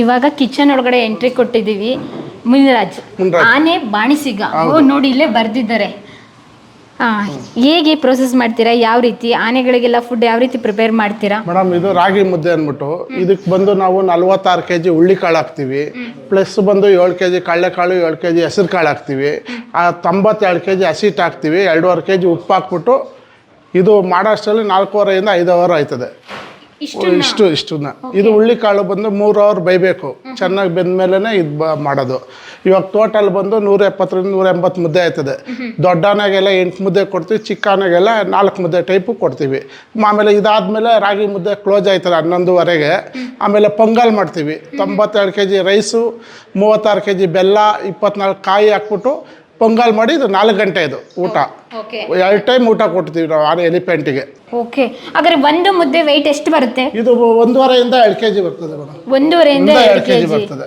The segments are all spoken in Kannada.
ಇವಾಗ ಕಿಚನ್ ಒಳಗಡೆ ಎಂಟ್ರಿ ಕೊಟ್ಟಿದ್ದೀವಿ. ಮುನಿರಾಜ್ ಮುನಿರಾಜ್. ಆನೆ ಬಾಣಿಸಿಗ. ಓ ನೋಡಿ ಇಲ್ಲೇ ಬರ್ದಿದ್ದಾರೆ. ಹೇಗೆ ಪ್ರೋಸೆಸ್ ಮಾಡ್ತೀರಾ? ಯಾವ ರೀತಿ? ಆನೆಗಳಿಗೆಲ್ಲ ಫುಡ್ ಯಾವ ರೀತಿ ಪ್ರಿಪೇರ್ ಮಾಡ್ತೀರಾ? ಮೇಡಮ್ ಇದು ರಾಗಿ ಮುದ್ದೆ ಅಂದ್ಬಿಟ್ಟು ಇದಕ್ಕೆ ಬಂದು ನಾವು ನಲ್ವತ್ತಾರು ಕೆ ಜಿ ಹುಳ್ಳಿ ಕಾಳು ಹಾಕ್ತೀವಿ. ಪ್ಲಸ್ ಬಂದು ಏಳು ಕೆ ಜಿ ಕಡಲೆಕಾಳು ಏಳು ಕೆ ಜಿ ಹೆಸರು ಕಾಳು ಹಾಕ್ತೀವಿ. ಆ ತೊಂಬತ್ತೆರಡು ಕೆ ಜಿ ಹಸಿಟ್ಟು ಹಾಕ್ತೀವಿ. ಎರಡೂವರೆ ಕೆ ಜಿ ಉಪ್ಪು ಹಾಕ್ಬಿಟ್ಟು ಇದು ಮಾಡೋಷ್ಟರಲ್ಲಿ ನಾಲ್ಕೂವರೆಯಿಂದ ಐದು ಅವರ್ ಆಯ್ತದೆ. ಇಷ್ಟು ಇಷ್ಟು ಇಷ್ಟನ್ನ. ಇದು ಹುಳ್ಳಿ ಕಾಳು ಬಂದು ಮೂರು ಅವರ್ ಬೈಬೇಕು ಚೆನ್ನಾಗಿ ಬೆಂದ್ಮೇಲೆ ಇದು ಬ ಮಾಡೋದು. ಇವಾಗ ಟೋಟಲ್ ಬಂದು ನೂರ ಎಪ್ಪತ್ತರಿಂದ ನೂರ ಎಂಬತ್ತು ಮುದ್ದೆ ಆಯ್ತದೆ ದೊಡ್ಡನಾಗೆಲ್ಲ ಎಂಟು ಮುದ್ದೆ ಕೊಡ್ತೀವಿ ಚಿಕ್ಕನಾಗೆಲ್ಲ ನಾಲ್ಕು ಮುದ್ದೆ ಟೈಪು ಕೊಡ್ತೀವಿ. ಆಮೇಲೆ ಇದಾದ್ಮೇಲೆ ರಾಗಿ ಮುದ್ದೆ ಕ್ಲೋಸ್ ಆಯ್ತದೆ ಹನ್ನೊಂದುವರೆಗೆ. ಆಮೇಲೆ ಪೊಂಗಲ್ ಮಾಡ್ತೀವಿ. ತೊಂಬತ್ತೆರಡು ಕೆ ಜಿ ರೈಸು ಮೂವತ್ತಾರು ಕೆ ಜಿ ಬೆಲ್ಲ ಇಪ್ಪತ್ನಾಲ್ಕು ಕಾಯಿ ಹಾಕ್ಬಿಟ್ಟು ಪೊಂಗಲ್ ಮಾಡಿ ಇದು ನಾಲ್ಕು ಗಂಟೆ ಇದು ಊಟ. ಓಕೆ. ಎರಡು ಟೈಮ್ ಊಟ ಕೊಡ್ತೀವಿ ನಾವು ಆನೆ ಎಲಿಫೆಂಟಿಗೆ. ಓಕೆ. ಹಾಗಾದ್ರೆ ಒಂದು ಮುದ್ದೆ ವೆಯ್ಟ್ ಎಷ್ಟು ಬರುತ್ತೆ? ಇದು ಒಂದೂವರೆಯಿಂದ ಎರಡು ಕೆ ಜಿ ಬರ್ತದೆ ಮೇಡಮ್. ಒಂದೂವರೆಯಿಂದ ಎರಡು ಎರಡು ಕೆ ಜಿ ಬರ್ತದೆ.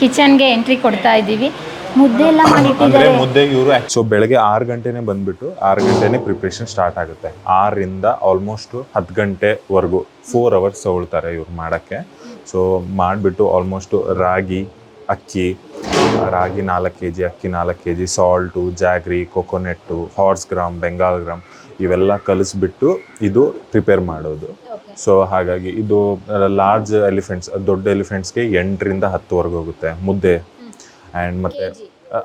ಕಿಚನ್ಗೆ ಎಂಟ್ರಿ ಕೊಡ್ತಾ ಇದ್ದೀವಿ. ಮುದ್ದೆ ಎಲ್ಲ ಅಂದ್ರೆ ಮಾಡಿಟ್ಟಿದ್ದಾರೆ. ಮುದ್ದೆಗೆ ಇವರು ಸೊ ಬೆಳಗ್ಗೆ ಆರು ಗಂಟೆನೆ ಬಂದ್ಬಿಟ್ಟು ಆರು ಗಂಟೆನೆ ಪ್ರಿಪ್ರೇಷನ್ ಸ್ಟಾರ್ಟ್ ಆಗುತ್ತೆ. ಆರರಿಂದ ಆಲ್ಮೋಸ್ಟ್ ಹತ್ತು ಗಂಟೆವರೆಗೂ ಫೋರ್ ಅವರ್ಸ್ ತಗೊಳ್ತಾರೆ ಇವ್ರು ಮಾಡೋಕ್ಕೆ. ಸೊ ಮಾಡಿಬಿಟ್ಟು ಆಲ್ಮೋಸ್ಟ್ ರಾಗಿ ಅಕ್ಕಿ ರಾಗಿ ನಾಲ್ಕು ಕೆ ಜಿ ಅಕ್ಕಿ ನಾಲ್ಕು K G salt jaggery coconut horse gram Bengal gram ಇವೆಲ್ಲ ಕಲಿಸ್ಬಿಟ್ಟು ಇದು ಪ್ರಿಪೇರ್ ಮಾಡೋದು. ಸೊ ಹಾಗಾಗಿ ಇದು ಲಾರ್ಜ್ ಎಲಿಫೆಂಟ್ಸ್ ದೊಡ್ಡ ಎಲಿಫೆಂಟ್ಸ್ಗೆ ಎಂಟರಿಂದ ಹತ್ತುವರೆಗೆ ಹೋಗುತ್ತೆ ಮುದ್ದೆ. ಆ್ಯಂಡ್ ಮತ್ತೆ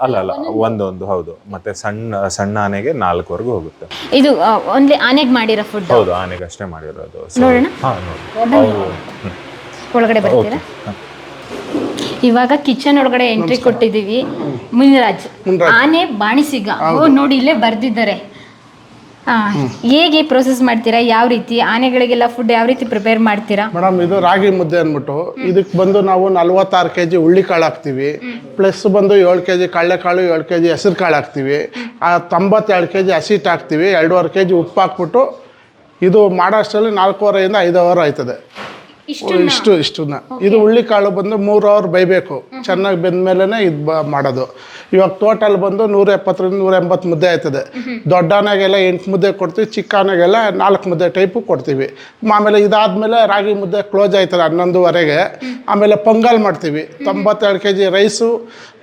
ಅಲ್ಲ ಅಲ್ಲ ಒಂದೊಂದು? ಹೌದು. ಮತ್ತೆ ಸಣ್ಣ ಸಣ್ಣ ಆನೆಗೆ ನಾಲ್ಕುವರೆಗೂ ಹೋಗುತ್ತೆ. ಇದು ಓನ್ಲಿ ಆನೆಗೆ ಮಾಡಿರೋ ಫುಡ್ ಹೌದು ಆನೆಗೆ ಅಷ್ಟೇ ಮಾಡಿರೋದು ನೋಡೋಣ? ಹಾ ನೋಡಿ. ಒಳಗಡೆ ಬರ್ತೀರಾ? ಇವಾಗ ಕಿಚನ್ ಒಳಗಡೆ ಎಂಟ್ರಿ ಕೊಟ್ಟಿದ್ದೀವಿ. ಮುನಿರಾಜ್. ಆನೆ ಬಾಣಿಸಿಗ. ಓ ನೋಡಿ ಇಲ್ಲೇ ಬರ್ದಿದ್ದಾರೆ. ಹೇಗೆ ಪ್ರೋಸೆಸ್ ಮಾಡ್ತೀರಾ? ಯಾವ ರೀತಿ? ಆನೆಗಳಿಗೆಲ್ಲ ಫುಡ್ ಯಾವ ರೀತಿ ಪ್ರಿಪೇರ್ ಮಾಡ್ತೀರಾ? ಮೇಡಮ್ ಇದು ರಾಗಿ ಮುದ್ದೆ ಅಂದ್ಬಿಟ್ಟು ಇದಕ್ಕೆ ಬಂದು ನಾವು ನಲ್ವತ್ತಾರು ಕೆ ಜಿ ಹುಳ್ಳಿ ಕಾಳು ಹಾಕ್ತೀವಿ. ಪ್ಲಸ್ ಬಂದು ಏಳು ಕೆ ಜಿ ಕಡಲೆಕಾಳು ಏಳು ಕೆ ಜಿ ಹೆಸರು ಕಾಳು ಹಾಕ್ತೀವಿ. ಆ ತೊಂಬತ್ತೆರಡು ಕೆ ಜಿ ಹಸಿಟ್ಟು ಹಾಕ್ತೀವಿ. ಎರಡೂವರೆ ಕೆ ಜಿ ಉಪ್ಪು ಹಾಕ್ಬಿಟ್ಟು ಇದು ಮಾಡೋಷ್ಟರಲ್ಲಿ ನಾಲ್ಕೂವರೆಯಿಂದ ಐದು ಅವರ್ ಆಯ್ತದೆ. ಇಷ್ಟು ಇಷ್ಟನ್ನ. ಇದು ಹುಳ್ಳಿ ಕಾಳು ಬಂದು ಮೂರು ಅವರ್ ಬೈಬೇಕು ಚೆನ್ನಾಗಿ ಬೆಂದ್ಮೇಲೆ ಇದು ಬ ಮಾಡೋದು. ಇವಾಗ ಟೋಟಲ್ ಬಂದು ನೂರ ಎಪ್ಪತ್ತರಿಂದ ನೂರ ಎಂಬತ್ತು ಮುದ್ದೆ ಆಯ್ತದೆ. ದೊಡ್ಡನಾಗೆಲ್ಲ ಎಂಟು ಮುದ್ದೆ ಕೊಡ್ತೀವಿ ಚಿಕ್ಕನಾಗೆಲ್ಲ ನಾಲ್ಕು ಮುದ್ದೆ ಟೈಪು ಕೊಡ್ತೀವಿ. ಆಮೇಲೆ ಇದಾದಮೇಲೆ ರಾಗಿ ಮುದ್ದೆ ಕ್ಲೋಸ್ ಆಯ್ತದೆ ಹನ್ನೊಂದುವರೆಗೆ. ಆಮೇಲೆ ಪೊಂಗಲ್ ಮಾಡ್ತೀವಿ. ತೊಂಬತ್ತೆರಡು ಕೆ ಜಿ ರೈಸು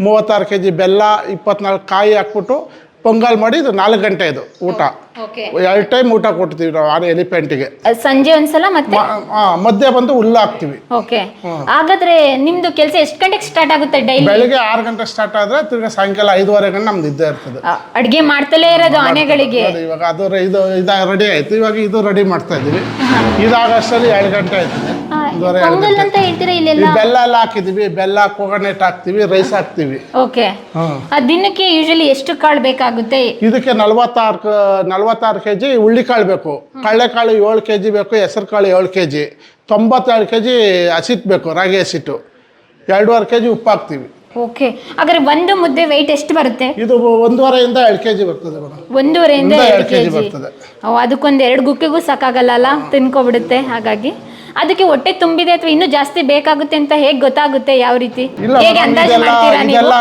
ಮೂವತ್ತಾರು ಕೆ ಜಿ ಬೆಲ್ಲ ಇಪ್ಪತ್ನಾಲ್ಕು ಕಾಯಿ ಹಾಕ್ಬಿಟ್ಟು ಪೊಂಗಲ್ ಮಾಡಿ ಇದು ನಾಲ್ಕು ಗಂಟೆ ಇದು ಊಟ. ಎರಡು ಟೈಮ್ ಊಟ ಕೊಡ್ತೀವಿ ನಾವು ಆನೆ ಎಲಿಫೆಂಟಿಗೆ. ಸಂಜೆ ಒಂದ್ಸಲ ಮತ್ತೆ? ಮಧ್ಯೆ ಬಂದು ಹುಲ್ಲು ಹಾಕ್ತಿವಿ. ಓಕೆ ಹಾಗಾದ್ರೆ ನಿಮ್ದು ಕೆಲಸ ಎಷ್ಟು ಗಂಟೆಗೆ ಸ್ಟಾರ್ಟ್ ಆಗುತ್ತೆ ಡೈಲಿ ಬೆಳಿಗ್ಗೆ ಆರು ಗಂಟೆ ಸ್ಟಾರ್ಟ್ ಆದ್ರೆ ತಿರ್ಗಾ ಸಾಯಂಕಾಲ ಐದುವರೆ ಗಂಟೆ ನಮ್ದು ಇದ್ದೇ ಇರ್ತದೆ. ಅಡುಗೆ ಮಾಡ್ತಲೇ ಇರೋದು ಆನೆಗಳಿಗೆ. ಇವಾಗ ಅದು ಇದು ಇದು ಇದ ರೆಡಿ ಆಯ್ತು. ಇವಾಗ ಇದು ರೆಡಿ ಮಾಡ್ತಾ ಇದೀವಿ ಇದಾಗಷ್ಟರಲ್ಲಿ ಎರಡು ಗಂಟೆ ಆಯ್ತದೆ. ಒಂದೂವರೆ ಎರಡು ಪೊಂಗಲ್ ಗಂಟೆ ಅಂತ ಹೇಳ್ತೀರಾ ಈ ಇಲ್ಲೆಲ್ಲ ಬೆಲ್ಲ ಎಲ್ಲ ಹಾಕಿದೀವಿ. ಬೆಲ್ಲ ಕೋಗನೆಟ್ ಹಾಕ್ತಿವಿ ರೈಸ್ ಹಾಕ್ತಿವಿ. ಓಕೆ. ಹ್ಮ್. ಆ ದಿನಕ್ಕೆ ಯೂಶಲಿ ಎಷ್ಟು ಕಾಳು ಬೇಕಾಗುತ್ತೆ? ಇದಕ್ಕೆ ನಲವತ್ತಾರು ನಲವತ್ತಾರು ಕೆಜಿ ಕೆ ಜಿ ಕಾಳು ಬೇಕು. ಕಡಲೆಕಾಳು ಏಳು ಕೆ ಜಿ ಬೇಕು ಹೆಸರು ಕಾಳು ಏಳು ಕೆಜಿ. ತೊಂಬತ್ತೆರಡು ಕೆ ಜಿ ಹಸಿಟ್ಟು ಬೇಕು ರಾಗಿ ಹಸಿಟ್ಟು. ಎರಡೂವರೆ ಕೆ ಜಿ ಉಪ್ಪು ಹಾಕ್ತೀವಿ. ಓಕೆ. ಹಾಗಾದ್ರೆ ಒಂದು ಮುದ್ದೆ ವೆಯ್ಟ್ ಎಷ್ಟು ಬರುತ್ತೆ? ಇದು ಒಂದೂವರೆಯಿಂದ ಎರಡು ಕೆಜಿ ಬರ್ತದೆ ಮೇಡಮ್. ಒಂದೂವರೆಯಿಂದ ಇಂದ ಎರಡು ಕೆಜಿ ಕೆ kg ಜಿ ಬರ್ತದೆ. ಅದಕ್ಕೊಂದು ಎರಡು ಗುಕ್ಕಿಗೂ ಸಾಕಾಗಲ್ಲ ತಿನ್ಕೊಬಿಡುತ್ತೆ ಹಾಗಾಗಿ. ಅದಕ್ಕೆ ಹೊಟ್ಟೆ ತುಂಬಿದೆ ಅಥವಾ ಇನ್ನೂ ಜಾಸ್ತಿ ಬೇಕಾಗುತ್ತೆ ಅಂತ ಹೇಗೆ ಗೊತ್ತಾಗುತ್ತೆ ಯಾವ ರೀತಿ? ಇಲ್ಲ ಹೇಗೆ madam, ಅಂದಾಜು ಇದೆಲ್ಲ ಮಾಡ್ತೀರಾ ನೀವು? ಇದೆಲ್ಲ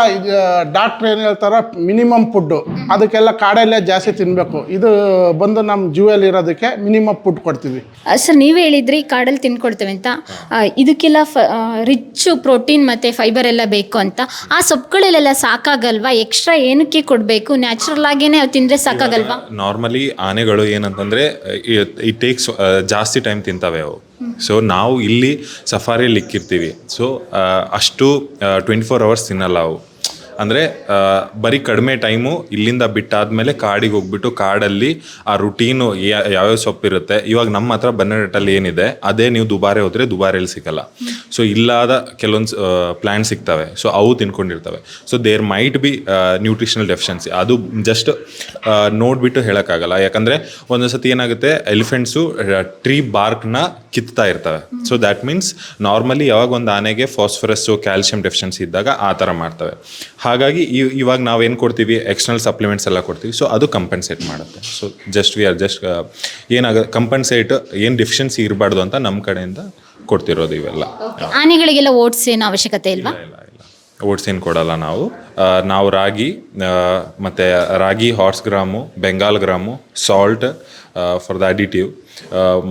ಡಾಕ್ಟರ್ ಏನು ಹೇಳ್ತಾರ ಮಿನಿಮಮ್ ಫುಡ್ ಅದಕ್ಕೆಲ್ಲ ಕಾಡಲ್ಲೇ ಜಾಸ್ತಿ ತಿನ್ಬೇಕು. ಇದು ಬಂದು ನಮ್ಮ ಜೀವಲ್ಲಿ ಇರೋದಕ್ಕೆ ಮಿನಿಮಮ್ ಫುಡ್ ಕೊಡ್ತೀವಿ. ಸರ್ ನೀವೇ ಹೇಳಿದ್ರಿ ಕಾಡಲ್ಲಿ ತಿನ್ಕೊಡ್ತೇವೆ ಅಂತ. ಆ, ಇದಕ್ಕೆಲ್ಲ ರಿಚ್ ಪ್ರೋಟೀನ್ ಮತ್ತೆ ಫೈಬರ್ ಎಲ್ಲ ಬೇಕು ಅಂತ. ಆ ಸೊಪ್ಪುಗಳಲ್ಲೆಲ್ಲ ಸಾಕಾಗಲ್ವಾ? ಎಕ್ಸ್ಟ್ರಾ ಏನಕ್ಕೆ ಕೊಡಬೇಕು? ನ್ಯಾಚುರಲ್ ಆಗೇನೆ ತಿಂದ್ರೆ ತಿಂದರೆ ಸಾಕಾಗಲ್ವಾ? ನಾರ್ಮಲಿ ಆನೆಗಳು ಏನಂತಂದ್ರೆ ಇಟ್ ಟೇಕ್ಸ್ ಜಾಸ್ತಿ ಟೈಮ್ ತಿಂತಾವೆ ಅವು. ಸೊ ನಾವು ಇಲ್ಲಿ ಸಫಾರಿಯಲ್ಲಿ ಇಕ್ಕಿರ್ತೀವಿ ಸೊ ಅಷ್ಟು ಟ್ವೆಂಟಿ ಫೋರ್ ಅವರ್ಸ್ ತಿನ್ನಲ್ಲ ಅವು. ಅಂದರೆ ಬರೀ ಕಡಿಮೆ ಟೈಮು ಇಲ್ಲಿಂದ ಬಿಟ್ಟಾದ್ಮೇಲೆ ಕಾಡಿಗೆ ಹೋಗ್ಬಿಟ್ಟು ಕಾಡಲ್ಲಿ ಆ ರುಟೀನು ಯಾವ್ಯಾವ ಸೊಪ್ಪಿರುತ್ತೆ. ಇವಾಗ ನಮ್ಮ ಹತ್ರ ಬನ್ನಡಟ್ಟಲ್ಲಿ ಏನಿದೆ, ಅದೇ ನೀವು ದುಬಾರೆ ಹೋದರೆ ದುಬಾರೆಯಲ್ಲಿ ಸಿಗಲ್ಲ. ಸೊ ಇಲ್ಲಾದ ಕೆಲವೊಂದು ಪ್ಲ್ಯಾಂಟ್ ಸಿಗ್ತವೆ. ಸೊ ಅವು ತಿನ್ಕೊಂಡಿರ್ತವೆ. So there might be nutritional deficiency ಅದು ಜಸ್ಟ್ ನೋಡಿಬಿಟ್ಟು ಹೇಳೋಕ್ಕಾಗಲ್ಲ. ಯಾಕಂದರೆ ಒಂದೊಂದು ಸತಿ ಏನಾಗುತ್ತೆ ಎಲಿಫೆಂಟ್ಸು ಟ್ರೀ ಬಾರ್ಕ್ನ ಕಿತ್ತಾ ಇರ್ತವೆ. ಸೊ ದ್ಯಾಟ್ ಮೀನ್ಸ್ ನಾರ್ಮಲಿ ಯಾವಾಗ ಒಂದು ಆನೆಗೆ ಫಾಸ್ಫರಸ್ಸು ಕ್ಯಾಲ್ಶಿಯಂ ಡೆಫಿಷಿಯನ್ಸಿ ಇದ್ದಾಗ ಆ ಥರ ಮಾಡ್ತವೆ. ಹಾಗಾಗಿ ಇವಾಗ ಇವಾಗ ನಾವೇನು ಕೊಡ್ತೀವಿ? ಎಕ್ಸ್ಟರ್ನಲ್ ಸಪ್ಲಿಮೆಂಟ್ಸ್ ಎಲ್ಲ ಕೊಡ್ತೀವಿ. ಸೊ ಅದು ಕಂಪನ್ಸೇಟ್ ಮಾಡುತ್ತೆ. So just we are just ಏನಾಗ ಕಂಪನ್ಸೇಟ್ ಏನು ಡಿಫಿಷನ್ಸಿ ಇರಬಾರ್ದು ಅಂತ ನಮ್ಮ ಕಡೆಯಿಂದ ಕೊಡ್ತಿರೋದು ಇವೆಲ್ಲ. ಆನೆಗಳಿಗೆಲ್ಲ ಓಟ್ಸ್ ಏನು ಅವಶ್ಯಕತೆ ಇಲ್ವಾ? ಇಲ್ಲ ಇಲ್ಲ ಓಟ್ಸ್ ಏನು ಕೊಡಲ್ಲ ನಾವು. ನಾವು ರಾಗಿ ಮತ್ತು ಮತ್ತೆ ರಾಗಿ horse gram Bengal gram salt for the additive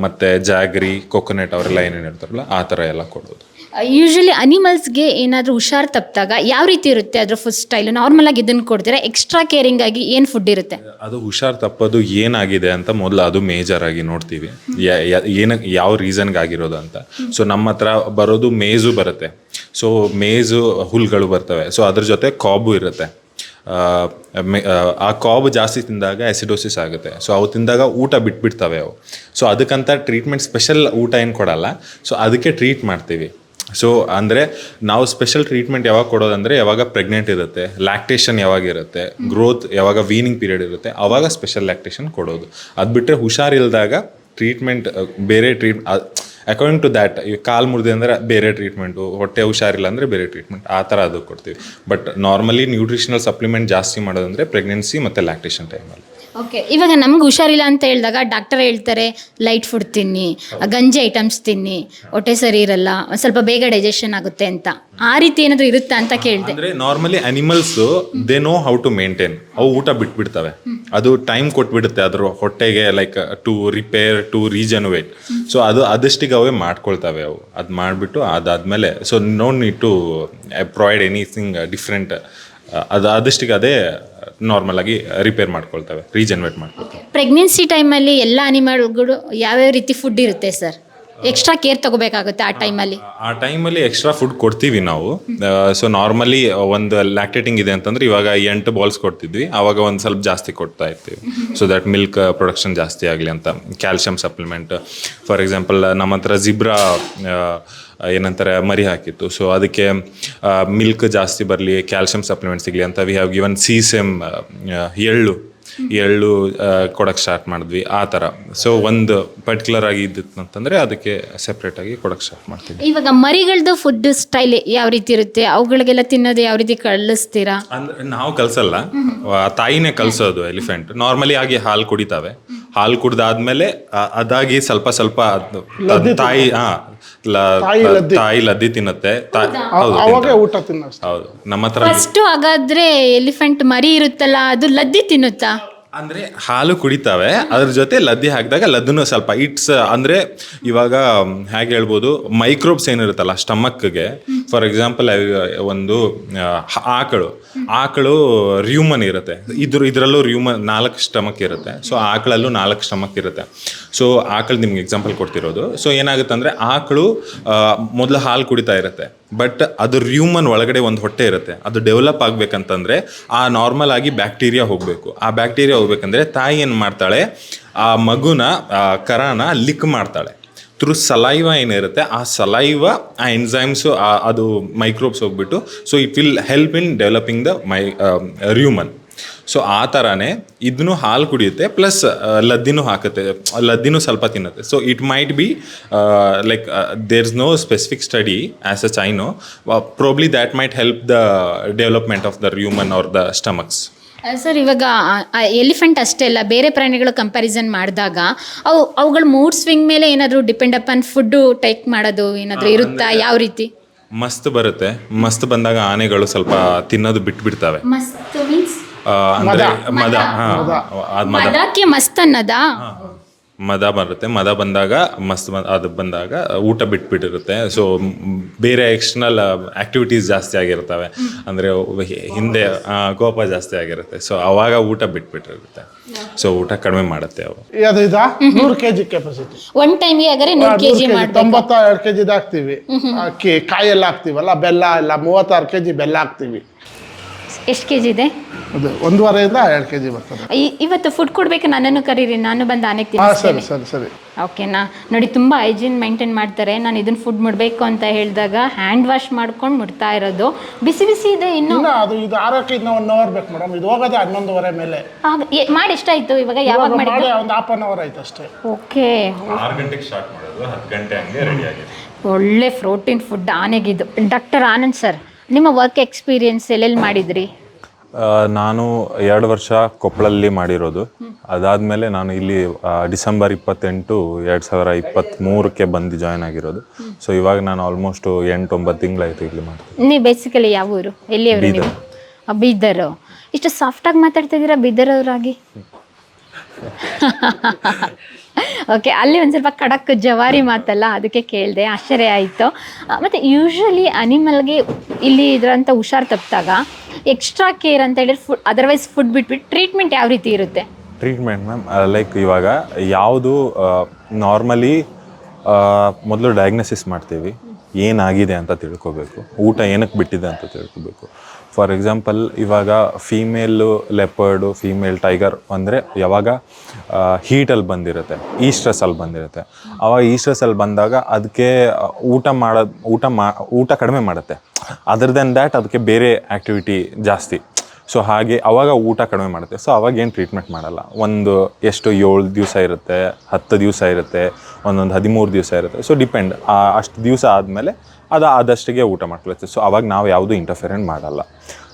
ಮತ್ತು ಜಾಗ್ರಿ ಕೊಕೊನೆಟ್ ಅವರೆಲ್ಲ ಏನೇನು ಇರ್ತಾರಲ್ಲ ಆ ಥರ ಎಲ್ಲ ಕೊಡೋದು. ಯೂಶಲಿ ಅನಿಮಲ್ಸ್ಗೆ ಏನಾದರೂ ಹುಷಾರು ತಪ್ಪಿದಾಗ ಯಾವ ರೀತಿ ಇರುತ್ತೆ ಅದರ ಫುಡ್ ಸ್ಟೈಲ್ ನಾರ್ಮಲ್ ಆಗಿ ಇದನ್ನು ಕೊಡ್ತೀರಾ? ಎಕ್ಸ್ಟ್ರಾ ಕೇರಿಂಗ್ ಆಗಿ ಏನು ಫುಡ್ ಇರುತ್ತೆ? ಅದು ಹುಷಾರ್ ತಪ್ಪೋದು ಏನಾಗಿದೆ ಅಂತ ಮೊದಲು ಅದು ಮೇಜರ್ ಆಗಿ ನೋಡ್ತೀವಿ ಏನ ಯಾವ ರೀಸನ್ಗೆ ಆಗಿರೋದು ಅಂತ. ಸೊ ನಮ್ಮ ಹತ್ರ ಬರೋದು ಮೇಜು ಬರುತ್ತೆ. ಸೊ ಮೇಜು ಹುಲ್ಗಳು ಬರ್ತವೆ. ಸೊ ಅದ್ರ ಜೊತೆ ಕಾಬು ಇರುತ್ತೆ. ಆ, ಕಾಬ್ ಜಾಸ್ತಿ ತಿಂದಾಗ ಆ್ಯಸಿಡೋಸಿಸ್ ಆಗುತ್ತೆ. ಸೊ ಅವು ತಿಂದಾಗ ಊಟ ಬಿಟ್ಬಿಡ್ತವೆ ಅವು. ಸೊ ಅದಕ್ಕಂತ ಟ್ರೀಟ್ಮೆಂಟ್ ಸ್ಪೆಷಲ್ ಊಟ ಏನು ಕೊಡಲ್ಲ. ಸೊ ಅದಕ್ಕೆ ಟ್ರೀಟ್ ಮಾಡ್ತೀವಿ. ಸೊ ಅಂದರೆ ನಾವು ಸ್ಪೆಷಲ್ ಟ್ರೀಟ್ಮೆಂಟ್ ಯಾವಾಗ ಕೊಡೋದಂದರೆ ಯಾವಾಗ ಪ್ರೆಗ್ನೆಂಟ್ ಇರುತ್ತೆ ಲ್ಯಾಕ್ಟೇಷನ್ ಯಾವಾಗ ಇರುತ್ತೆ ಗ್ರೋತ್ ಯಾವಾಗ ವೀನಿಂಗ್ ಪೀರಿಯಡ್ ಇರುತ್ತೆ ಆವಾಗ ಸ್ಪೆಷಲ್ ಲ್ಯಾಕ್ಟೇಷನ್ ಕೊಡೋದು. ಅದು ಬಿಟ್ಟರೆ ಹುಷಾರಿಲ್ದಾಗ ಟ್ರೀಟ್ಮೆಂಟ್ ಬೇರೆ ಟ್ರೀಟ್ ಅಕಾರ್ಡಿಂಗ್ ಟು ದ್ಯಾಟ್ ಈ ಕಾಲು ಮುರಿದೆ ಅಂದರೆ ಬೇರೆ ಟ್ರೀಟ್ಮೆಂಟು ಹೊಟ್ಟೆ ಹುಷಾರಿಲ್ಲ ಅಂದರೆ ಬೇರೆ ಟ್ರೀಟ್ಮೆಂಟ್ ಆ ಥರ ಅದು ಕೊಡ್ತೀವಿ. ಬಟ್ ನಾರ್ಮಲಿ ನ್ಯೂಟ್ರಿಷನಲ್ ಸಪ್ಲಿಮೆಂಟ್ ಜಾಸ್ತಿ ಮಾಡೋದಂದರೆ ಪ್ರೆಗ್ನೆನ್ಸಿ ಮತ್ತು ಲ್ಯಾಕ್ಟೇಷನ್ ಟೈಮಲ್ಲಿ ಓಕೆ ಇವಾಗ ನಮ್ಗೆ ಹುಷಾರಿಲ್ಲ ಅಂತ ಹೇಳಿದಾಗ ಡಾಕ್ಟರ್ ಹೇಳ್ತಾರೆ ಲೈಟ್ ಫುಡ್ ತಿನ್ನಿ, ಗಂಜಿ ಐಟಮ್ಸ್ ತಿನ್ನಿ, ಹೊಟ್ಟೆ ಸರಿ ಇರಲ್ಲ, ಸ್ವಲ್ಪ ಬೇಗ ಡೈಜೆಷನ್ ಆಗುತ್ತೆ ಅಂತ. ಆ ರೀತಿ ಏನಾದರೂ ಇರುತ್ತೆ ಅಂತ ಕೇಳಿದೆ. ಅಂದ್ರೆ normally animals they know how to maintain ಅವು ಊಟ ಬಿಟ್ಬಿಡ್ತವೆ. ಅದು ಟೈಮ್ ಕೊಟ್ಬಿಡುತ್ತೆ ಅದ್ರ ಹೊಟ್ಟೆಗೆ like to repair to rejuvenate so ಅದು ಅದಷ್ಟಿಗೆ ಅವೇ ಮಾಡ್ಕೊಳ್ತವೆ ಅವು. ಅದು ಮಾಡಿಬಿಟ್ಟು ಅದಾದ್ಮೇಲೆ so no need to provide anything different ಅದು ಆದಷ್ಟಿಗೆ ಅದೇ ನಾರ್ಮಲ್ ಆಗಿ ರಿಪೇರ್ ಮಾಡ್ಕೊಳ್ತವೆ ರೀಜನ್ವೇಟ್ ಮಾಡ್ಕೊಳ್ತವೆ. ಪ್ರೆಗ್ನೆನ್ಸಿ ಟೈಮಲ್ಲಿ ಎಲ್ಲ ಅನಿಮಲ್ಗಳು ಯಾವ್ಯಾವ ರೀತಿ ಫುಡ್ ಇರುತ್ತೆ ಸರ್ ಎಕ್ಸ್ಟ್ರಾ ಕೇರ್ ತಗೋಬೇಕಾಗುತ್ತೆ ಆ ಟೈಮಲ್ಲಿ ಆ ಟೈಮಲ್ಲಿ ಎಕ್ಸ್ಟ್ರಾ ಫುಡ್ ಕೊಡ್ತೀವಿ ನಾವು. ಸೊ ನಾರ್ಮಲಿ ಒಂದು ಲ್ಯಾಕ್ಟೇಟಿಂಗ್ ಇದೆ ಅಂತಂದ್ರೆ ಇವಾಗ ಎಂಟು ಬಾಲ್ಸ್ ಕೊಡ್ತಿದ್ವಿ. ಆವಾಗ ಒಂದು ಸ್ವಲ್ಪ ಜಾಸ್ತಿ ಕೊಡ್ತಾ ಇರ್ತೀವಿ. ಸೊ ದಟ್ ಮಿಲ್ಕ್ ಪ್ರೊಡಕ್ಷನ್ ಜಾಸ್ತಿ ಆಗಲಿ ಅಂತ. ಕ್ಯಾಲ್ಶಿಯಂ ಸಪ್ಲಿಮೆಂಟ್ ಫಾರ್ ಎಕ್ಸಾಂಪಲ್ ನಮ್ಮ ಹತ್ರ ಜಿಬ್ರಾ ಏನಂತಾರೆ, ಮರಿ ಹಾಕಿತ್ತು. ಸೊ ಅದಕ್ಕೆ ಮಿಲ್ಕ್ ಜಾಸ್ತಿ ಬರಲಿ ಕ್ಯಾಲ್ಶಿಯಂ ಸಪ್ಲಿಮೆಂಟ್ ಸಿಗಲಿ ಅಂತ ವಿ ಹ್ಯಾವ್ ಗಿವನ್ ಸೀಸೆಮ್ ಎಳ್ಳು ಎಳ್ಳು ಕೊಡಕ್ಕೆ ಸ್ಟಾರ್ಟ್ ಮಾಡಿದ್ವಿ ಆ ಥರ ಸೊ ಒಂದು ಪರ್ಟಿಕ್ಯುಲರ್ ಆಗಿ ಇದ್ದಿತ್ತು ಅಂತಂದರೆ ಅದಕ್ಕೆ ಸೆಪ್ರೇಟ್ ಆಗಿ ಕೊಡಕ್ಕೆ ಸ್ಟಾರ್ಟ್ ಮಾಡ್ತೀವಿ ಇವಾಗ ಮರಿಗಳದ್ದು ಫುಡ್ ಸ್ಟೈಲ್ ಯಾವ ರೀತಿ ಇರುತ್ತೆ? ಅವುಗಳಿಗೆಲ್ಲ ತಿನ್ನೋದು ಯಾವ ರೀತಿ ಕಳಿಸ್ತೀರಾ? ಅಂದ್ರೆ ನಾವು ಕಲಿಸಲ್ಲ. ತಾಯಿನೇ ಕಲ್ಸೋದು ಎಲಿಫೆಂಟ್ ನಾರ್ಮಲಿ ಆಗಿ ಹಾಲು ಕುಡಿತಾವೆ. ಹಾಲು ಕುಡ್ದಾದ್ಮೇಲೆ ಅದಾಗಿ ಸ್ವಲ್ಪ ಸ್ವಲ್ಪ ತಾಯಿ ಹಾ ತಾಯಿ ಲದ್ದಿ. ತಿನ್ನತ್ತೆ. ತಾ- ಹೌದು? ಅವಾಗೆ. ಊಟ ಹೌದು. ನಮ್ಮ ಹತ್ರ ಫಸ್ಟ್ ಹಾಗಾದ್ರೆ ಎಲಿಫೆಂಟ್ ಮರಿ ಇರುತ್ತಲ್ಲ ಅದು ಲದ್ದಿ ತಿನ್ನುತ್ತಾ? ಅಂದ್ರೆ ಹಾಲು ಕುಡಿತಾವೆ, ಅದ್ರ ಜೊತೆ ಲದ್ದಿ ಹಾಕಿದಾಗ ಲದ್ದನ್ನು ಸ್ವಲ್ಪ ಇಟ್ಸ್, ಅಂದ್ರೆ ಇವಾಗ ಹೇಗೆ ಹೇಳ್ಬೋದು ಮೈಕ್ರೋಬ್ಸ್ ಏನಿರುತ್ತಲ್ಲ ಸ್ಟಮಕ್ಗೆ ಫಾರ್ ಎಕ್ಸಾಂಪಲ್ ಒಂದು ಆಕಳು. ಆಕಳು ರ್ಯೂಮನ್ ಇರುತ್ತೆ. ಇದ್ರ, ಇದರಲ್ಲೂ ರ್ಯೂಮನ್ ನಾಲ್ಕು ಸ್ಟಮಕ್ ಇರುತ್ತೆ. ಸೊ ಆಕಳಲ್ಲೂ ನಾಲ್ಕು ಸ್ಟಮಕ್ ಇರುತ್ತೆ. ಸೊ ಆಕಳು ನಿಮ್ಗೆ ಎಕ್ಸಾಂಪಲ್ ಕೊಡ್ತಿರೋದು. ಸೊ ಏನಾಗುತ್ತೆ ಅಂದ್ರೆ ಆಕಳು ಮೊದಲು ಹಾಲು ಕುಡಿತಾ ಇರುತ್ತೆ. ಬಟ್ ಅದು ರ್ಯೂಮನ್ ಒಳಗಡೆ ಒಂದು ಹೊಟ್ಟೆ ಇರುತ್ತೆ. ಅದು ಡೆವಲಪ್ ಆಗಬೇಕಂತಂದರೆ ಆ ನಾರ್ಮಲ್ ಆಗಿ ಬ್ಯಾಕ್ಟೀರಿಯಾ ಹೋಗಬೇಕು. ಆ ಬ್ಯಾಕ್ಟೀರಿಯಾ ಹೋಗ್ಬೇಕಂದ್ರೆ ತಾಯಿ ಏನು ಮಾಡ್ತಾಳೆ? ಆ ಮಗುನ ಕರಾನ ಲಿಕ್ ಮಾಡ್ತಾಳೆ. ಥ್ರೂ ಸಲೈವ ಏನಿರುತ್ತೆ, ಆ ಸಲೈವ ಆ ಎನ್ಸೈಮ್ಸು ಅದು ಮೈಕ್ರೋಬ್ಸ್ ಹೋಗ್ಬಿಟ್ಟು so it will help in developing the my rumen so ಆ ಥರನೇ ಇದನ್ನು ಹಾಲು ಕುಡಿಯುತ್ತೆ ಪ್ಲಸ್ ಲದ್ದಿನೂ ಹಾಕುತ್ತೆ ಲದ್ದಿನೂ ಸ್ವಲ್ಪ ತಿನ್ನುತ್ತೆ. So it might be like there is no specific study as a ಚೈನೋ probably that might help the development of the human or the stomachs sir ಇವಾಗ ಎಲಿಫೆಂಟ್ ಅಷ್ಟೇ ಅಲ್ಲ ಬೇರೆ ಪ್ರಾಣಿಗಳು ಕಂಪ್ಯಾರಿಸನ್ ಮಾಡಿದಾಗ ಅವು ಅವುಗಳ ಮೂಡ್ ಸ್ವಿಂಗ್ ಮೇಲೆ ಏನಾದರೂ ಡಿಪೆಂಡ್ ಅಪಾನ್ ಫುಡ್ಡು ಟೇಕ್ ಮಾಡೋದು ಏನಾದರೂ ಇರುತ್ತಾ? ಯಾವ ರೀತಿ? ಮಸ್ತ್ ಬರುತ್ತೆ. ಮಸ್ತ್ ಬಂದಾಗ ಆನೆಗಳು ಸ್ವಲ್ಪ ತಿನ್ನೋದು ಬಿಟ್ಬಿಡ್ತವೆ. ಮಸ್ತ್ ಅಂದ್ರೆ ಮದ. ಹಾಂ. ಅದು ಮದ. ಅದಕ್ಕೆ ಮಸ್ತ್ ಅನ್ನೋದಾ? ಮದ ಬರುತ್ತೆ. ಮದ ಬಂದಾಗ ಮಸ್ತ್ ಅದು ಬಂದಾಗ ಊಟ ಬಿಟ್ಬಿಟ್ಟಿರುತ್ತೆ. ಸೊ ಬೇರೆ ಎಕ್ಸ್ಟರ್ನಲ್ ಆಕ್ಟಿವಿಟೀಸ್ ಜಾಸ್ತಿ ಆಗಿರ್ತವೆ. ಅಂದರೆ ಹಿಂದೆ ಆ, ಕೋಪ ಜಾಸ್ತಿ ಆಗಿರುತ್ತೆ. ಸೊ ಅವಾಗ ಊಟ ಬಿಟ್ಬಿಟ್ಟಿರುತ್ತೆ. ಸೊ ಊಟ ಕಡಿಮೆ ಮಾಡುತ್ತೆ ಅವು. ಅದು ಇದಾ? ನೂರು ಕೆ ಜಿ ಕೆಪಾಸಿಟಿ ಒನ್ ಟೈಮ್ಗೆ ಹಾಗಾದ್ರೆ ನೂರು ಕೆ ಜಿ ಮಾಡಬೇಕು. ತೊಂಬತ್ತ ಎರಡು ಕೆ ಜಿದು ಹಾಕ್ತೀವಿ ಅಕ್ಕಿ ಕಾಯೆಲ್ಲ ಹಾಕ್ತೀವಲ್ಲ ಬೆಲ್ಲ ಎಲ್ಲ ಮೂವತ್ತಾರು ಕೆ ಜಿ ಬೆಲ್ಲ ಹಾಕ್ತೀವಿ. ಎಷ್ಟು ಕೆ ಜಿ ಇದೆ? ಅದು ಒಂದೂವರೆಯಿಂದ ಎರಡು ಕೆ ಜಿ ಬರ್ತದೆ. ಇ- ಇವತ್ತು ಫುಡ್ ಕೊಡ್ಬೇಕು ನನ್ನನ್ನು ಕರೀರಿ ನಾನು ಬಂದು ಆನೆಗೆ ಹಾಂ ಸರಿ ತಿನ್ನಿಸ್ತೇನೆ. ಸರಿ ಸರಿ. ಓಕೆನಾ ನೋಡಿ ತುಂಬ ಹೈಜೀನ್ ಮೈಂಟೈನ್ ಮಾಡ್ತಾರೆ. ನಾನು ಇದನ್ನ ಫುಡ್ ಮುಡಬೇಕು ಅಂತ ಹೇಳಿದಾಗ ಹ್ಯಾಂಡ್ ವಾಶ್ ಮಾಡ್ಕೊಂಡು ಮುಡ್ತಾ ಇರೋದು. ಬಿಸಿ ಬಿಸಿ ಇದೆ ಇನ್ನು. ಇನ್ನು ಅದು ಇದು ಆರೋಗ್ಯ ಇನ್ನೂ ಒನ್ ಅವರ್ ಬೇಕು ಮೇಡಮ್ ಇದು ಹೋಗೋದೇ ಹನ್ನೊಂದುವರೆ ಮೇಲೆ. ಆಗ ಎ- ಮಾಡಿ ಎಷ್ಟಾಯ್ತು ಇವಾಗ ಯಾವಾಗ ಇವಾಗ ಮಾಡಿ ಒಂದು ಹಾಫ್ ಅನ್ ಅವರ್ ಆಯ್ತು ಅಷ್ಟೇ. ಓಕೆ ಆರು ಗಂಟೆಗೆ ಸ್ಟಾರ್ಟ್ ಮಾಡೋದು ಹತ್ತು ಗಂಟೆ ಹಂಗೆ ರೆಡಿ ಆಗಿದೆ ಒಳ್ಳೆ ಪ್ರೋಟೀನ್ ಫುಡ್ ಆನೆಗಿದು ಡಾಕ್ಟರ್ ಆನಂದ್ ಸರ್ ನಿಮ್ಮ ವರ್ಕ್ ಎಕ್ಸ್ಪೀರಿಯನ್ಸ್ ಎಲ್ಲೆಲ್ಲಿ ಮಾಡಿದ್ರಿ? ನಾನು ಎರಡು ವರ್ಷ ಕೊಪ್ಪಳಲ್ಲಿ ಮಾಡಿರೋದು. ಅದಾದಮೇಲೆ ನಾನು ಇಲ್ಲಿ ಆ, ಡಿಸೆಂಬರ್ ಇಪ್ಪತ್ತೆಂಟು ಎರಡು ಸಾವಿರ ಇಪ್ಪತ್ತ್ಮೂರಕ್ಕೆ ಬಂದು ಜಾಯ್ನ್ ಆಗಿರೋದು. ಸೊ ಇವಾಗ ನಾನು ಆಲ್ಮೋಸ್ಟ್ ಎಂಟು ಒಂಬತ್ತು ತಿಂಗಳಾಯಿತು ಇಲ್ಲಿ ಮಾಡ್ತೀನಿ. ನೀವು ಬೇಸಿಕಲಿ ಯಾವ ಊರು? ಎಲ್ಲಿಯವರು ನೀವು? ಆ, ಬೀದರ್. ಇಷ್ಟು ಸಾಫ್ಟಾಗಿ ಮಾತಾಡ್ತಾ ಇದ್ದೀರಾ ಬೀದರ್ ಅವರಾಗಿ? ಓಕೆ ಅಲ್ಲಿ ಒಂದು ಸ್ವಲ್ಪ ಖಡಕ್ ಜವಾರಿ ಮಾತಲ್ಲ ಅದಕ್ಕೆ ಕೇಳಿದೆ ಆಶ್ಚರ್ಯ ಆಯಿತು. ಮತ್ತು ಯೂಶ್ವಲಿ ಅನಿಮಲ್ಗೆ ಇಲ್ಲಿ ಇದರಂಥ ಹುಷಾರು ತಪ್ಪಿದಾಗ ಎಕ್ಸ್ಟ್ರಾ ಕೇರ್ ಅಂತ ಹೇಳಿದ್ರೆ ಫುಡ್ ಅದರ್ವೈಸ್ ಫುಡ್ ಬಿಟ್ಬಿಟ್ಟು ಟ್ರೀಟ್ಮೆಂಟ್ ಯಾವ ರೀತಿ ಇರುತ್ತೆ? ಟ್ರೀಟ್ಮೆಂಟ್ ಮ್ಯಾಮ್ ಲೈಕ್ ಇವಾಗ ಯಾವುದು ನಾರ್ಮಲಿ ಮೊದಲು ಡಯಾಗ್ನೋಸಿಸ್ ಮಾಡ್ತೀವಿ. ಏನಾಗಿದೆ ಅಂತ ತಿಳ್ಕೊಬೇಕು. ಊಟ ಏನಕ್ಕೆ ಬಿಟ್ಟಿದೆ ಅಂತ ತಿಳ್ಕೊಬೇಕು. ಫಾರ್ ಎಕ್ಸಾಂಪಲ್ ಇವಾಗ ಫೀಮೇಲು ಲೆಪರ್ಡು ಫೀಮೇಲ್ ಟೈಗರ್ ಅಂದರೆ ಯಾವಾಗ ಹೀಟಲ್ಲಿ ಬಂದಿರುತ್ತೆ, ಈ ಸ್ಟ್ರೆಸ್ಸಲ್ಲಿ ಬಂದಿರುತ್ತೆ. ಆವಾಗ ಈ ಸ್ಟ್ರೆಸ್ಸಲ್ಲಿ ಬಂದಾಗ ಅದಕ್ಕೆ ಊಟ ಮಾಡೋದು ಊಟ ಮಾ, ಊಟ ಕಡಿಮೆ ಮಾಡುತ್ತೆ. ಅದರ್ ದೆನ್ ದ್ಯಾಟ್ ಅದಕ್ಕೆ ಬೇರೆ ಆ್ಯಕ್ಟಿವಿಟಿ ಜಾಸ್ತಿ. ಸೊ ಹಾಗೆ ಅವಾಗ ಊಟ ಕಡಿಮೆ ಮಾಡುತ್ತೆ. ಸೊ ಅವಾಗ ಏನು ಟ್ರೀಟ್ಮೆಂಟ್ ಮಾಡಲ್ಲ. ಒಂದು ಎಷ್ಟು ಏಳು ದಿವಸ ಇರುತ್ತೆ, ಹತ್ತು ದಿವಸ ಇರುತ್ತೆ, ಒಂದೊಂದು ಹದಿಮೂರು ದಿವಸ ಇರುತ್ತೆ. ಸೊ ಡಿಪೆಂಡ್ ಅಷ್ಟು ದಿವಸ ಆದಮೇಲೆ ಅದು ಆದಷ್ಟಿಗೆ ಊಟ ಮಾಡ್ಕೊಳುತ್ತೆ ಸೊ ಅವಾಗ ನಾವು ಯಾವುದು ಇಂಟರ್ಫೆರೆಂಟ್ ಮಾಡಲ್ಲ.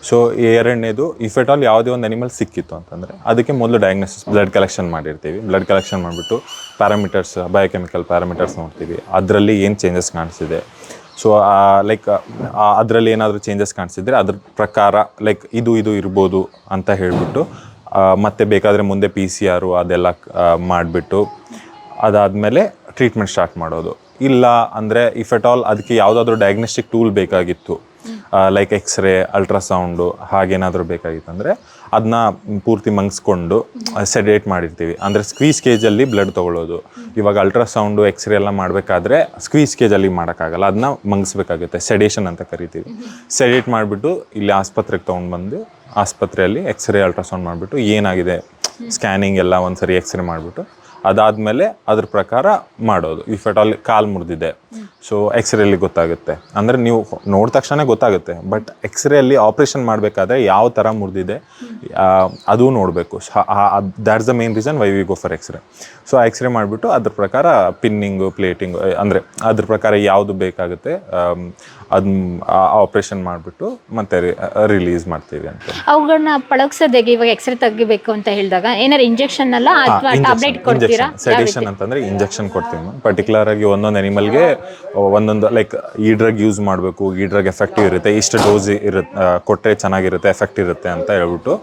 ಸೊ ಎರಡನೇದು ಇಫ್ ಎಟ್ ಆಲ್ ಯಾವುದೇ ಒಂದು ಅನಿಮಲ್ ಸಿಕ್ಕಿತ್ತು ಅಂತಂದರೆ, ಅದಕ್ಕೆ ಮೊದಲು ಡಯಾಗ್ನೋಸಿಸ್ ಬ್ಲಡ್ ಕಲೆಕ್ಷನ್ ಮಾಡಿರ್ತೀವಿ. ಬ್ಲಡ್ ಕಲೆಕ್ಷನ್ ಮಾಡಿಬಿಟ್ಟು ಪ್ಯಾರಾಮೀಟರ್ಸ್ ಬಯೋಕೆಮಿಕಲ್ ಪ್ಯಾರಾಮೀಟರ್ಸ್ ನೋಡ್ತೀವಿ. ಅದರಲ್ಲಿ ಏನು ಚೇಂಜಸ್ ಕಾಣಿಸ್ತಿದೆ ಸೊ ಲೈಕ್ ಅದರಲ್ಲಿ ಏನಾದರೂ ಚೇಂಜಸ್ ಕಾಣಿಸಿದ್ರೆ ಅದ್ರ ಪ್ರಕಾರ ಲೈಕ್ ಇದು ಇದು ಇರ್ಬೋದು ಅಂತ ಹೇಳಿಬಿಟ್ಟು ಮತ್ತೆ ಬೇಕಾದರೆ ಮುಂದೆ ಪಿ ಸಿ ಆರು ಅದೆಲ್ಲ ಮಾಡಿಬಿಟ್ಟು ಅದಾದಮೇಲೆ ಟ್ರೀಟ್ಮೆಂಟ್ ಸ್ಟಾರ್ಟ್ ಮಾಡೋದು. ಇಲ್ಲ ಅಂದರೆ ಇಫ್ ಎಟ್ ಆಲ್ ಅದಕ್ಕೆ ಯಾವುದಾದ್ರೂ ಡಯಾಗ್ನೋಸ್ಟಿಕ್ ಟೂಲ್ ಬೇಕಾಗಿತ್ತು. ಲೈಕ್ ಎಕ್ಸ್ರೇ ಅಲ್ಟ್ರಾಸೌಂಡು ಹಾಗೇನಾದರೂ ಬೇಕಾಗಿತ್ತು ಅಂದರೆ ಅದನ್ನ ಪೂರ್ತಿ ಮಂಗಿಸ್ಕೊಂಡು ಸೆಡೇಟ್ ಮಾಡಿರ್ತೀವಿ. ಅಂದರೆ ಸ್ಕ್ವೀಸ್ ಕೇಜಲ್ಲಿ ಬ್ಲಡ್ ತೊಗೊಳ್ಳೋದು. ಇವಾಗ ಅಲ್ಟ್ರಾಸೌಂಡು ಎಕ್ಸ್ರೇ ಎಲ್ಲ ಮಾಡಬೇಕಾದ್ರೆ ಸ್ಕ್ವೀಸ್ ಕೇಜಲ್ಲಿ ಮಾಡೋಕ್ಕಾಗಲ್ಲ. ಅದನ್ನ ಮಂಗಿಸ್ಬೇಕಾಗುತ್ತೆ ಸೆಡೇಷನ್ ಅಂತ ಕರಿತೀವಿ. ಸೆಡೇಟ್ ಮಾಡಿಬಿಟ್ಟು ಇಲ್ಲಿ ಆಸ್ಪತ್ರೆಗೆ ತೊಗೊಂಡು ಬಂದು ಆಸ್ಪತ್ರೆಯಲ್ಲಿ ಎಕ್ಸ್ರೇ ಅಲ್ಟ್ರಾಸೌಂಡ್ ಮಾಡಿಬಿಟ್ಟು ಏನಾಗಿದೆ ಸ್ಕ್ಯಾನಿಂಗ್ ಎಲ್ಲ ಒಂದ್ಸರಿ ಎಕ್ಸ್ರೇ ಮಾಡಿಬಿಟ್ಟು ಅದಾದಮೇಲೆ ಅದ್ರ ಪ್ರಕಾರ ಮಾಡೋದು. ಇಫ್ ಎಟ್ ಆಲ್ ಕಾಲು ಮುರಿದಿದೆ ಸೊ ಎಕ್ಸ್ರೇಲಿ ಗೊತ್ತಾಗುತ್ತೆ. ಅಂದರೆ ನೀವು ನೋಡಿದ ತಕ್ಷಣ ಗೊತ್ತಾಗುತ್ತೆ. ಬಟ್ ಎಕ್ಸ್ರೇಲಿ ಆಪ್ರೇಷನ್ ಮಾಡಬೇಕಾದ್ರೆ ಯಾವ ಥರ ಮುರಿದಿದೆ ಅದು ನೋಡಬೇಕು. That's the main reason why we go for x ray so x ray ಮಾಡಿಬಿಟ್ಟು ಅದ್ರ ಪ್ರಕಾರ ಪಿನ್ನಿಂಗು ಪ್ಲೇಟಿಂಗು ಅಂದರೆ ಅದ್ರ ಪ್ರಕಾರ ಯಾವುದು ಬೇಕಾಗುತ್ತೆ ಅದನ್ನ ಆಪ್ರೇಷನ್ ಮಾಡಿಬಿಟ್ಟು ಮತ್ತೆ ರಿಲೀಸ್ ಮಾಡ್ತೀವಿ ಅಂತ. ಅವುಗಳನ್ನ ಪಳಗ್ಸೋದಕ್ಕೆ ಇವಾಗ ಎಕ್ಸ್ರೇ ತೆಗಿಬೇಕು ಅಂತ ಹೇಳಿದಾಗ ಏನಾರು ಇಂಜೆಕ್ಷನ್ ಅಲ್ಲ? ಅಥವಾ ಟ್ಯಾಬ್ಲೆಟ್ ಕೊಡ್ತೀರಾ? ಸೆಡೇಷನ್ ಅಂತಂದ್ರೆ ಇಂಜೆಕ್ಷನ್ ಕೊಡ್ತೀವಿ. ಪರ್ಟಿಕ್ಯುಲರ್ ಆಗಿ ಒಂದೊಂದು ಅನಿಮಲ್ಗೆ ಒಂದೊಂದು ಲೈಕ್ ಈ ಡ್ರಗ್ ಯೂಸ್ ಮಾಡಬೇಕು ಈ ಡ್ರಗ್ ಎಫೆಕ್ಟಿವ್ ಇರುತ್ತೆ ಇಷ್ಟು ಡೋಸ್ ಇರುತ್ತೆ ಕೊಟ್ಟರೆ ಚೆನ್ನಾಗಿರುತ್ತೆ ಎಫೆಕ್ಟ್ ಇರುತ್ತೆ ಅಂತ ಹೇಳ್ಬಿಟ್ಟು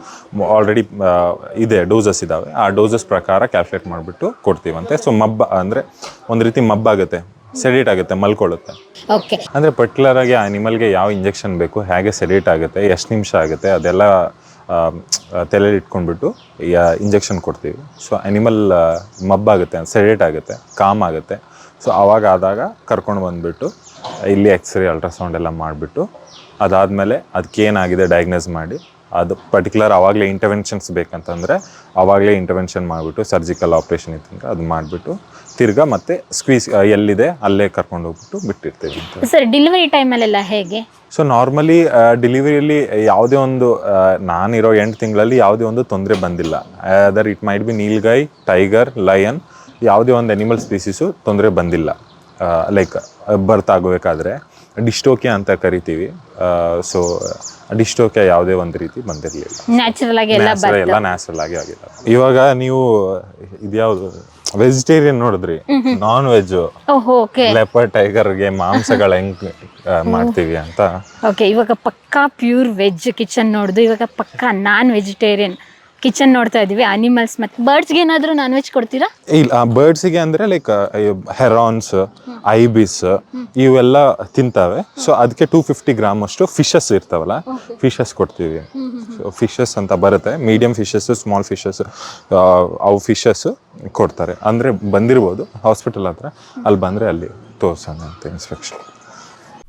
ಆಲ್ರೆಡಿ ಇದೆ ಡೋಸಸ್ ಇದಾವೆ. ಆ ಡೋಸಸ್ ಪ್ರಕಾರ ಕ್ಯಾಲ್ಕುಲೇಟ್ ಮಾಡಿಬಿಟ್ಟು ಕೊಡ್ತೀವಂತೆ. ಸೊ ಮಬ್ಬ ಅಂದರೆ ಒಂದು ರೀತಿ ಮಬ್ಬಾಗುತ್ತೆ ಸೆಡೇಟ್ ಆಗುತ್ತೆ ಮಲ್ಕೊಳ್ಳುತ್ತೆ. ಓಕೆ ಅಂದರೆ ಪರ್ಟಿಕ್ಯುಲರ್ ಆಗಿ ಆನಿಮಲ್ಗೆ ಯಾವ ಇಂಜೆಕ್ಷನ್ ಬೇಕು ಹೇಗೆ ಸೆಡೇಟ್ ಆಗುತ್ತೆ ಎಷ್ಟು ನಿಮಿಷ ಆಗುತ್ತೆ ಅದೆಲ್ಲ ತಲೆಯಲ್ಲಿ ಇಟ್ಕೊಂಡ್ಬಿಟ್ಟು ಇಂಜೆಕ್ಷನ್ ಕೊಡ್ತೀವಿ. ಸೊ ಅನಿಮಲ್ ಮಬ್ಬಾಗುತ್ತೆ ಸೆಡೇಟ್ ಆಗುತ್ತೆ ಕಾಮ್ ಆಗುತ್ತೆ ಸೊ ಆವಾಗ ಆದಾಗ ಕರ್ಕೊಂಡು ಬಂದುಬಿಟ್ಟು ಇಲ್ಲಿ ಎಕ್ಸ್ರೇ ಅಲ್ಟ್ರಾಸೌಂಡ್ ಎಲ್ಲ ಮಾಡಿಬಿಟ್ಟು ಅದಾದಮೇಲೆ ಅದಕ್ಕೇನಾಗಿದೆ ಡಯಾಗ್ನೋಸ್ ಮಾಡಿ ಅದು ಪರ್ಟಿಕ್ಯುಲರ್ ಆವಾಗಲೇ ಇಂಟರ್ವೆನ್ಷನ್ಸ್ ಬೇಕಂತಂದರೆ ಆವಾಗಲೇ ಇಂಟರ್ವೆನ್ಷನ್ ಮಾಡಿಬಿಟ್ಟು ಸರ್ಜಿಕಲ್ ಆಪ್ರೇಷನ್ ಇತ್ತಂದ್ರೆ ಅದು ಮಾಡಿಬಿಟ್ಟು ತಿರ್ಗಾ ಮತ್ತೆ ಸ್ಕ್ವೀಸ್ ಎಲ್ಲಿದೆ ಅಲ್ಲೇ ಕರ್ಕೊಂಡು ಹೋಗ್ಬಿಟ್ಟು ಬಿಟ್ಟಿರ್ತೀವಿ ಸರ್ ಡೆಲಿವರಿ ಟೈಮಲ್ಲೆಲ್ಲ ಹೇಗೆ? ಸೊ ನಾರ್ಮಲಿ ಡೆಲಿವರಿಯಲ್ಲಿ ಯಾವುದೇ ಒಂದು ನಾನಿರೋ ಎಂಟು ತಿಂಗಳಲ್ಲಿ ಯಾವುದೇ ಒಂದು ತೊಂದರೆ ಬಂದಿಲ್ಲ. Other it might be nilgai tiger lion ಯಾವುದೇ ಒಂದು ಅನಿಮಲ್ ಸ್ಪೀಸೀಸು ತೊಂದರೆ ಬಂದಿಲ್ಲ. ಲೈಕ್ ಬರ್ತ್ ಆಗಬೇಕಾದ್ರೆ ಡಿಸ್ಟೋಕಿಯಾ ಅಂತ ಕರಿತೀವಿ. ಸೊ ಡಿಸ್ಟೋಕಿಯಾ ಯಾವುದೇ ಒಂದು ರೀತಿ ಬಂದಿರಲಿಲ್ಲ. ನ್ಯಾಚುರಲ್ ಆಗಿ ಎಲ್ಲ ನ್ಯಾಚುರಲ್ ಎಲ್ಲ ನ್ಯಾಚುರಲ್ ಆಗಿ ಆಗಿಲ್ಲ. ಇವಾಗ ನೀವು ಇದ್ಯಾವುದು ವೆಜಿಟೇರಿಯನ್ ನೋಡಿದ್ರಿ? ನಾನ್ ವೆಜ್ ಲೆಪರ್ ಟೈಗರ್ಗೆ ಮಾಂಸಗಳ ಹೆಂಗ್ ಮಾಡ್ತೀವಿ ಅಂತ. ಓಕೆ ಇವಾಗ ಪಕ್ಕಾ ಪ್ಯೂರ್ ವೆಜ್ ಕಿಚನ್ ನೋಡ್ದು ಇವಾಗ ಪಕ್ಕಾ ನಾನ್ ವೆಜಿಟೇರಿಯನ್ ಕಿಚನ್ ನೋಡ್ತಾ ಇದೀವಿ ಅನಿಮಲ್ಸ್ ಮತ್ತು ಬರ್ಡ್ಸ್ಗೆ ಏನಾದರೂ ನಾನ್ ವೆಜ್ ಕೊಡ್ತೀರಾ? ಇಲ್ಲ ಬರ್ಡ್ಸಿಗೆ ಅಂದ್ರೆ ಲೈಕ್ ಹೆರಾನ್ಸ್ ಐಬಿಸ್ ಇವೆಲ್ಲ ತಿಂತಾವೆ. ಸೊ ಅದಕ್ಕೆ ಟೂ ಫಿಫ್ಟಿ ಗ್ರಾಮ್ ಅಷ್ಟು ಫಿಶಸ್ ಇರ್ತಾವಲ್ಲ ಫಿಶಸ್ ಕೊಡ್ತೀವಿ. ಫಿಶಸ್ ಅಂತ ಬರುತ್ತೆ. ಮೀಡಿಯಂ ಫಿಶಸ್ ಸ್ಮಾಲ್ ಫಿಶಸ್ ಅವು ಫಿಶಸ್ ಕೊಡ್ತಾರೆ. ಅಂದ್ರೆ ಬಂದಿರ್ಬೋದು ಹಾಸ್ಪಿಟಲ್ ಹತ್ರ. ಅಲ್ಲಿ ಬಂದ್ರೆ ಅಲ್ಲಿ ತೋರ್ಸೋಣ ಅಂತ ಇನ್ಸ್ಪೆಕ್ಷನ್